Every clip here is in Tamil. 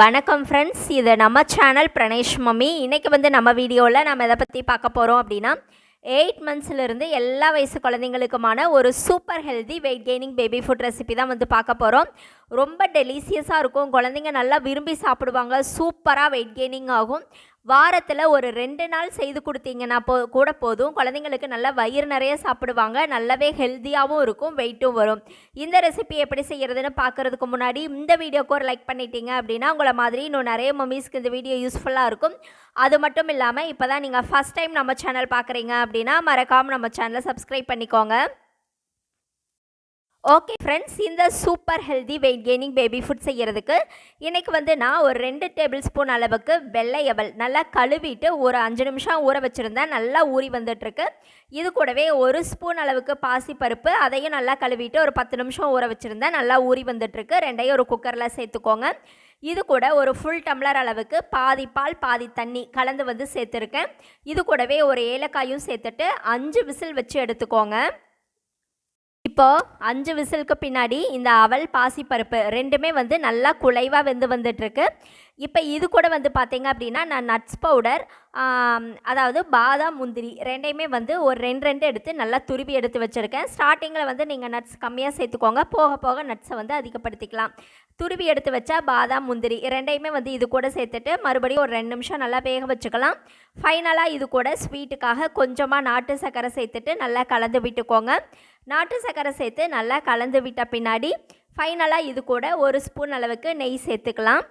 வணக்கம் ஃப்ரெண்ட்ஸ் இது நம்ம சேனல் பிரணேஷ் மம்மி. இன்றைக்கி வந்து நம்ம வீடியோவில் நம்ம எதை பற்றி பார்க்க போகிறோம் அப்படின்னா எயிட் மந்த்ஸ்லேருந்து எல்லா வயசு குழந்தைங்களுக்குமான ஒரு super healthy weight gaining baby food recipe தான் வந்து பார்க்க போகிறோம் ரொம்ப டெலிசியஸாக இருக்கும். குழந்தைங்க நல்லா விரும்பி சாப்பிடுவாங்க. சூப்பராக வெயிட் கெய்னிங் ஆகும். வாரத்தில் ஒரு ரெண்டு நாள் செய்து கொடுத்தீங்கன்னா போ கூட போதும். குழந்தைங்களுக்கு நல்லா வயிறு நிறைய சாப்பிடுவாங்க. நல்லாவே ஹெல்த்தியாகவும் இருக்கும் வெயிட்டும் வரும். இந்த ரெசிபி எப்படி செய்கிறதுன்னு பார்க்குறதுக்கு முன்னாடி இந்த வீடியோக்கு ஒரு லைக் பண்ணிட்டீங்க அப்படின்னா உங்களை மாதிரி இன்னும் நிறைய மம்மிஸ்க்கு இந்த வீடியோ யூஸ்ஃபுல்லாக இருக்கும். அது மட்டும் இல்லாமல் இப்போ தான் நீங்கள் ஃபஸ்ட் டைம் நம்ம சேனல் பார்க்குறீங்க அப்படின்னா மறக்காமல் நம்ம சேனலை சப்ஸ்கிரைப் பண்ணிக்கோங்க. ஓகே ஃப்ரெண்ட்ஸ் இந்த super healthy weight gaining baby food செய்கிறதுக்கு இன்றைக்கி வந்து நான் ஒரு ரெண்டு டேபிள் ஸ்பூன் அளவுக்கு வெள்ளை அவல் நல்லா கழுவிட்டு ஒரு அஞ்சு நிமிஷம் ஊற வச்சுருந்தேன். நல்லா ஊறி வந்துட்டுருக்கு. இது கூடவே ஒரு ஸ்பூன் அளவுக்கு பாசி பருப்பு அதையும் நல்லா கழுவிட்டு ஒரு பத்து நிமிஷம் ஊற வச்சுருந்தேன். நல்லா ஊறி வந்துட்டுருக்கு. ரெண்டையும் ஒரு குக்கரில் சேர்த்துக்கோங்க. இது கூட ஒரு ஃபுல் டம்ளர் அளவுக்கு பாதி பால் பாதி தண்ணி கலந்து வந்து சேர்த்துருக்கேன். இது கூடவே ஒரு ஏலக்காயும் சேர்த்துட்டு அஞ்சு விசில் வச்சு எடுத்துக்கோங்க. இப்போ அஞ்சு விசிலுக்கு பின்னாடி இந்த அவல் பாசிப்பருப்பு ரெண்டுமே வந்து நல்லா குலைவாக வெந்து வந்துட்டுருக்கு. இப்போ இது கூட வந்து பார்த்தீங்க அப்படின்னா நான் நட்ஸ் பவுடர் அதாவது பாதாம் முந்திரி ரெண்டையுமே வந்து ஒரு ரெண்டு ரெண்டு எடுத்து நல்லா துருவி எடுத்து வச்சுருக்கேன். ஸ்டார்டிங்கில் வந்து நீங்கள் நட்ஸ் கம்மியாக சேர்த்துக்கோங்க. போக போக நட்ஸை வந்து அதிகப்படுத்திக்கலாம். துருவி எடுத்து வச்சா பாதாம் முந்திரி ரெண்டையுமே வந்து இது கூட சேர்த்துட்டு மறுபடியும் ஒரு ரெண்டு நிமிஷம் நல்லா வேக வச்சுக்கலாம். ஃபைனலாக இது கூட ஸ்வீட்டுக்காக கொஞ்சமாக நாட்டு சர்க்கரை சேர்த்துட்டு நல்லா கலந்து விட்டுக்கோங்க. நாட்டு சர்க்கரை சேர்த்து நல்லா கலந்து விட்ட பின்னாடி ஃபைனலாக இது கூட ஒரு ஸ்பூன் அளவுக்கு நெய் சேர்த்துக்கலாம்.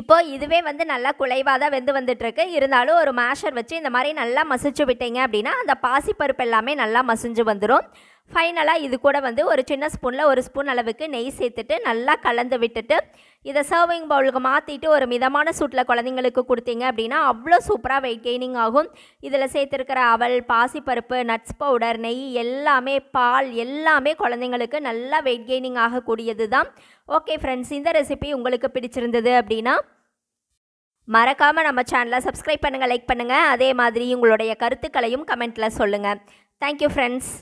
இப்போ இதுவே வந்து நல்லா குலைவாக தான் வெந்து வந்துட்டுருக்கு. இருந்தாலும் ஒரு மேஷர் வச்சு இந்த மாதிரி நல்லா மசிச்சு விட்டீங்க அப்படின்னா அந்த பாசிப்பருப்பு எல்லாமே நல்லா மசிஞ்சு வந்துடும் ஃபைனலாக இது கூட வந்து ஒரு சின்ன ஸ்பூனில் ஒரு ஸ்பூன் அளவுக்கு நெய் சேர்த்துட்டு நல்லா கலந்து விட்டுட்டு இதை சர்விங் பவுலுக்கு மாற்றிட்டு ஒரு மிதமான சூட்டில் குழந்தைங்களுக்கு கொடுத்தீங்க அப்படின்னா அவ்வளோ சூப்பராக வெயிட் கெய்னிங் ஆகும். இதில் சேர்த்துருக்கிற அவல் பாசிப்பருப்பு நட்ஸ் பவுடர் நெய் எல்லாமே பால் எல்லாமே குழந்தைங்களுக்கு நல்லா வெயிட் கெய்னிங் ஆகக்கூடியது தான் ஓகே ஃப்ரெண்ட்ஸ் இந்த ரெசிபி உங்களுக்கு பிடிச்சிருந்தது அப்படின்னா மறக்காமல் நம்ம சேனலை சப்ஸ்கிரைப் பண்ணுங்கள் லைக் பண்ணுங்கள் அதே மாதிரி உங்களுடைய கருத்துக்களையும் கமெண்ட்டில் சொல்லுங்கள் தேங்க்யூ ஃப்ரெண்ட்ஸ்